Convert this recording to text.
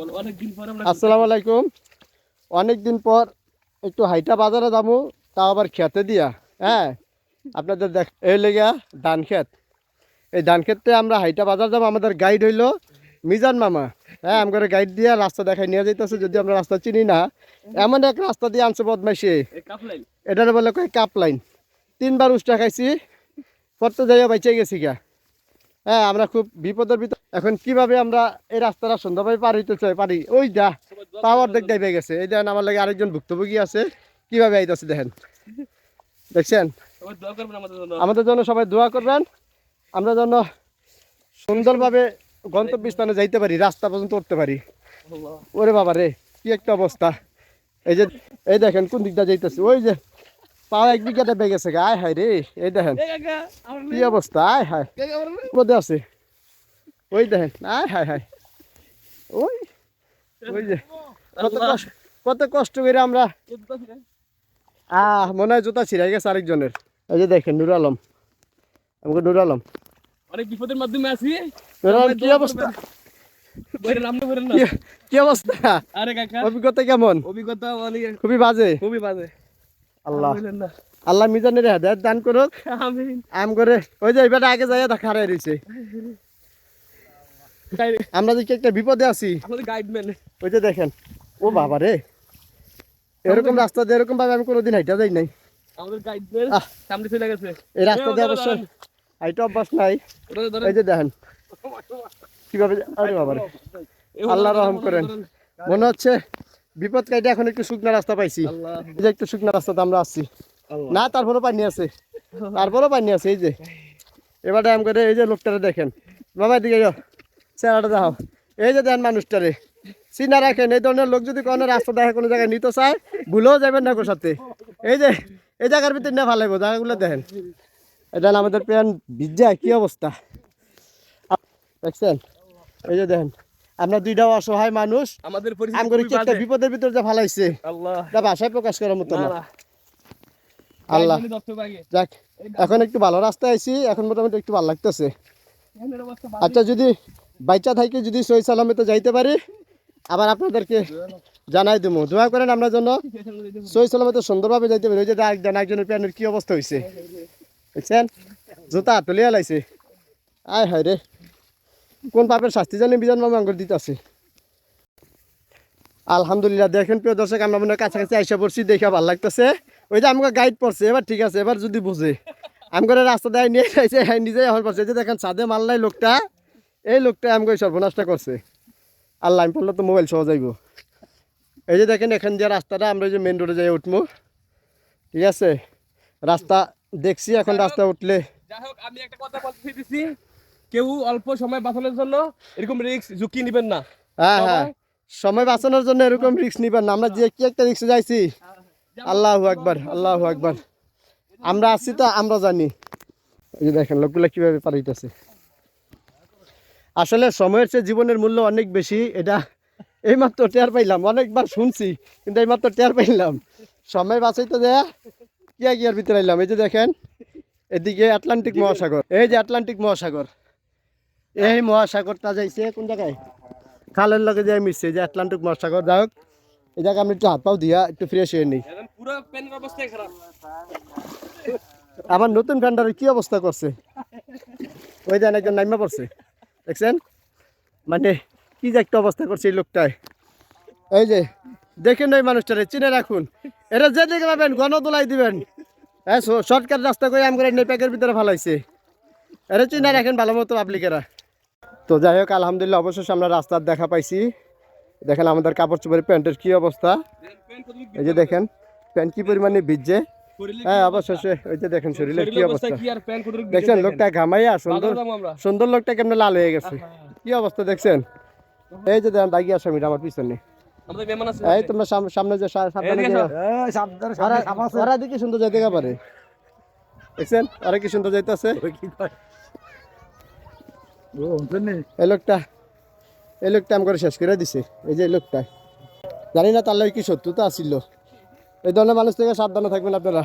অনেকদিন আসসালামু আলাইকুম। অনেক দিন পর একটু হাইটা বাজারে যাব তাও আবার খেতে দিয়া। হ্যাঁ আপনাদের দেখ এই লেগা ধান খেত এই ধান ক্ষেত্রে আমরা হাইটা বাজার যাব আমাদের গাইড হইল মিজান মামা। হ্যাঁ আমাদের গাইড দিয়া রাস্তা দেখাই নিয়ে যাইতেছে যদি আমরা রাস্তা চিনি না। এমন এক রাস্তা দিয়ে আনছে বদমাইশে। এটারে বলে কয় কাপ লাইন তিনবার উষ্টা খাইছি পড়তে যাইয়া বাইচে গেছি গা হ্যাঁ আমরা খুব বিপদের ভিতর এখন কীভাবে আমরা এই রাস্তাটা সুন্দরভাবে পার হইতে চাই? পারি? ওই যা পাওয়ার দেখ দাইবে গেছে। এই দেখেন আমার লাগে আরেকজন ভুক্তভোগী আছে। কীভাবে আইতেছে দেখেন? দেখছেন? আমাদের জন্য। সবাই দোয়া করবেন। আমরা যেন সুন্দরভাবে গন্তব্যস্থানে যাইতে পারি রাস্তা পর্যন্ত উঠতে পারি। ওরে বাবা রে কি একটা অবস্থা। এই যে এই দেখেন কোন দিকটা যাইতেছে। ওই যে পা এক বিঘাটা বেগে গেছে গা, আয় হায় রে এই দেখেন। কি অবস্থা আয় হায়। কাকা আছে। ওই দেখেন আয় হায় হায়। ওই ওই যে কত কষ্ট কত কষ্ট করে আমরা। আহ মনে হয় জুতা ছিঁড়ে গেছে আরেকজনের। এই যে দেখেন নুর আলম। আমাকে নুর আলম। অনেক বিপদের মাধ্যমে আছি। নুর আলম কি অবস্থা? কি- কি অবস্থা? আরে কাকা অভিজ্ঞতা কেমন? অভিজ্ঞতা খুবই বাজে। খুবই বাজে। আল্লাহ। আল্লাহ মিজানের হেদায়ত দান করুক। আম করে ওই যে এবারে আগে যাইয়া দেখা হারাই রয়েছে আমরা যে একটা বিপদে আছি ওই যে দেখেন ও বাবা রে। এরকম রাস্তা দিয়ে এরকম ভাবে আমি কোনোদিন হাইটা যাই নাই। এই রাস্তা দিয়ে অবশ্য হাইটা অভ্যাস নাই। এই যে দেখেন কীভাবে আরে বাবা আল্লাহ রহম করেন। মনে হচ্ছে বিপদ কাইটে এখন একটু শুকনা রাস্তা পাইছি। এই যে একটু শুকনা রাস্তাতে আমরা আসছি। না তারপরেও পানি আছে। তারপরেও পানি আছে এই যে। এবার আম করে এই যে লোকটারে দেখেন। বাবা দিকে চেহারাটা দেখাও। এই যে দেন মানুষটারে। চিনা রাখেন। এই ধরনের লোক যদি কোনো রাস্তা দেখে কোনো জায়গায় নিতে চায় ভুলেও যাবেন না সাথে। এই যে এই জায়গার ভিতরে না ভালো জায়গাগুলো দেখেন। এটা আমাদের প্যান ভিজা কি অবস্থা? দেখছেন? এই যে দেখেন। আমরা দুইটাও অসহায় মানুষ। আমাদের একটা। বিপদের ভিতরে যে ফালাইছে। আল্লাহ। ভাষায় প্রকাশ করার মতো না। আল্লাহ। যাক এখন একটু ভালো রাস্তায় আইছি এখন মোটামুটি একটু ভালো লাগতেছে। আচ্ছা যদি বাইচা থাকি যদি সই সালামতে যাইতে পারি আবার আপনাদেরকে জানাই দেবো দোয়া করেন আমরা জন্য। সই সালামতে সুন্দরভাবে যাইতে পারি। ওই যে একজন একজনের প্যানের কি অবস্থা হয়েছে দেখছেন? জুতা তুলিয়া লাইছে। আয় হায় রে। কোন পাপের শাস্তি জানি বিজান মামা আঙ্গুর দিতেছে। আলহামদুলিল্লাহ, দেখেন প্রিয় দর্শক, আমরা মনে কাছাকাছি আইসা পড়ছি, দেখে ভালো লাগতেছে। ওই যে আমাকে গাইড পড়ছে, এবার ঠিক আছে, এবার যদি বুঝে। আমি করে রাস্তা দেয় নিয়ে যাইছে হ্যাঁ নিজেই এখন পড়ছে। যে দেখেন সাদে মাল নাই লোকটা, এই লোকটা আমাকে সর্বনাশটা করছে। আল্লাহ আমি পড়লে তো মোবাইল সহ যাইব এই যে দেখেন, এখান দিয়ে রাস্তাটা, আমরা যে মেন রোডে যাই উঠবো ঠিক আছে? রাস্তা দেখছি, এখন রাস্তা উঠলে। যাই হোক, আমি একটা কথা বলতে চাইতেছি কেউ অল্প সময় বাঁচানোর জন্য এরকম রিস্ক ঝুঁকি নেবেন না। হ্যাঁ হ্যাঁ। সময় বাঁচানোর জন্য এরকম রিস্ক নিবেন না। আমরা যে কি একটা রিক্সে যাইছি? আল্লাহ আকবার আল্লাহ আকবার। আমরা আছি তো আমরা জানি। এই যে দেখেন লোকগুলো কীভাবে পারিতেছে আসলে সময়ের চেয়ে জীবনের মূল্য অনেক বেশি। এটা এইমাত্র টের পাইলাম অনেকবার শুনছি কিন্তু এইমাত্র টের পাইলাম। সময় বাঁচাইতে দেয়া কিয়া কিয়ার ভিতরে আইলাম? এই যে দেখেন এদিকে আটলান্টিক মহাসাগর। এই যে আটলান্টিক মহাসাগর। এই মহাসাগরটা যাইছে কোন জায়গায়? খালের লগে যাই মিশছে যে আটলান্টিক মহাসাগর যাই হোক এই জায়গায় আমি একটু হাত পাও দিয়া একটু ফ্রেশ হয়ে নিই আমার নতুন ফ্যান্ডারের কি অবস্থা করছে? ওই দেন একজন নাইমা পড়ছে দেখছেন? মানে কি যে একটা অবস্থা করছে এই লোকটায় এই যে দেখেন ওই মানুষটারে চিনে রাখুন। এটা যেদিকে পাবেন গণদোলাই দিবেন। হ্যাঁ শর্টকাট রাস্তা করে আম করে নেপাকের ভিতরে ফালাইছে। এটা চিনে রাখেন ভালো মতো পাবলিকেরা তো যাই হোক আলহামদুলিল্লাহ অবশেষে আমরা রাস্তার দেখা পাইছি। দেখেন আমাদের কাপড় চোপড়ের প্যান্টের কি অবস্থা? এই যে দেখেন প্যান্ট কি পরিমাণে ভিজছে? হ্যাঁ অবশেষে ওই যে দেখেন শরীরের কি অবস্থা? দেখছেন দেখেন। লোকটা ঘামাইয়া সুন্দর সুন্দর লোকটা কেমন লাল হয়ে গেছে? কি অবস্থা দেখছেন? এই যে দেখেন দাগি আসামিটা আমার পিছনে। আমাদের এই তোমরা সাম- সামনে যে সা- সাবধানে ওরা দিকে সুন্দর যাইতে পারে। দেখছেন? ওরা কি সুন্দর যাইতেছে? এই লোকটা এই লোকটা আমার শেষ করে দিছে এই যে লোকটা। জানি না তার লাগে কি শত্রুতা আসিল এই ধরনের মানুষ থেকে সাবধানে থাকবেন আপনারা।